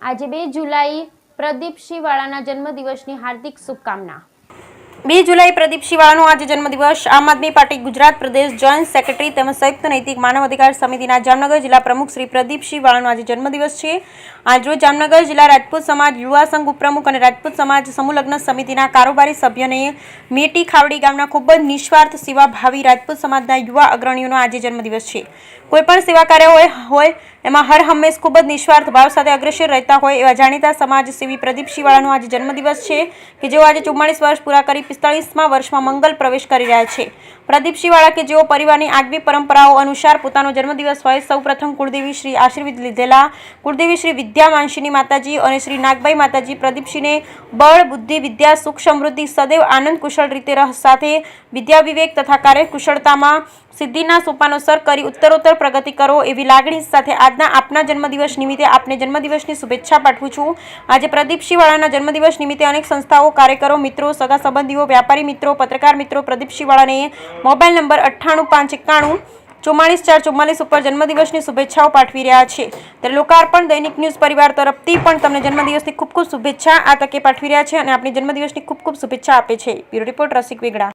આજે બે જુલાઈ પ્રદીપસિંહ વાળાના જન્મદિવસની હાર્દિક શુભકામના. બે જુલાઈ પ્રદીપ શિવાળાનો આજે જન્મદિવસ. આમ આદમી પાર્ટી ગુજરાત પ્રદેશ જોઈન્ટ સેક્રેટરી તેમજ સંયુક્ત નૈતિક માનવ અધિકાર સમિતિના જામનગર જિલ્લા પ્રમુખ શ્રી પ્રદીપ શિવાળાનો આજે જન્મદિવસ છે. આજરોજ જામનગર જિલ્લા રાજપૂત સમાજ, યુવા સંઘ ઉપપ્રમુખ અને રાજપૂત સમાજ સમૂહલગ્ન સમિતિના કારોબારી સભ્યોને મેટી ખાવડી ગામના ખૂબ જ નિસ્વાર્થ સેવાભાવી રાજપૂત સમાજના યુવા અગ્રણીઓનો આજે જન્મદિવસ છે. કોઈપણ સેવા કાર્ય હોય હોય, એમાં હર હંમેશ ખૂબ જ નિસ્વાર્થ ભાવ સાથે અગ્રેસર રહેતા હોય એવા જાણીતા સમાજ સેવી પ્રદીપ શિવાળાનો આજે જન્મદિવસ છે કે જેઓ આજે ચુમ્માળીસ વર્ષ પૂરા કરી પિસ્તાળીસમાં વર્ષમાં મંગલ પ્રવેશ કરી રહ્યા છે. પ્રદીપ કે જેઓ પરિવારની આગવી પરંપરાઓ અનુસાર પોતાનો જન્મદિવસ હોય, સૌ પ્રથમ કુળદેવી શ્રી આશીર્વાદ લીધેલા કુળદેવી શ્રી વિદ્યા માનસીની માતાજી અને શ્રી નાગબાઈ માતાજી પ્રદીપસિંહને બળ, બુદ્ધિ, વિદ્યા, સુખ સમૃદ્ધિ સદૈવ આનંદ કુશળ રીતે રહ સાથે વિદ્યા વિવેક તથા કાર્યકુશળતામાં સિદ્ધિના સોપાનો સર કરી ઉત્તરોત્તર પ્રગતિ કરો એવી લાગણી સાથે આજના આપના જન્મદિવસ નિમિત્તે આપને જન્મદિવસની શુભેચ્છા પાઠવું છું. આજે પ્રદીપસિંહવાળાના જન્મદિવસ નિમિત્તે અનેક સંસ્થાઓ, કાર્યકરો, મિત્રો, સગા સંબંધીઓ, વ્યાપારી મિત્રો, પત્રકાર મિત્રો પ્રદીપસિંહવાળાને મોબાઈલ નંબર અઠ્ઠાણું પાંચ એકાણું ચુમ્માલીસ ચાર ચુમ્માલીસ ઉપર જન્મદિવસની શુભેચ્છાઓ પાઠવી રહ્યા છે. ત્યારે લોકાર્પણ, દૈનિક ન્યૂઝ પરિવાર તરફથી પણ તમને જન્મદિવસની ખૂબ ખૂબ શુભેચ્છા આ તકે પાઠવી રહ્યા છે અને આપણી જન્મદિવસની ખૂબ ખૂબ શુભેચ્છા આપે છે. Bureau report Rasik Vegda.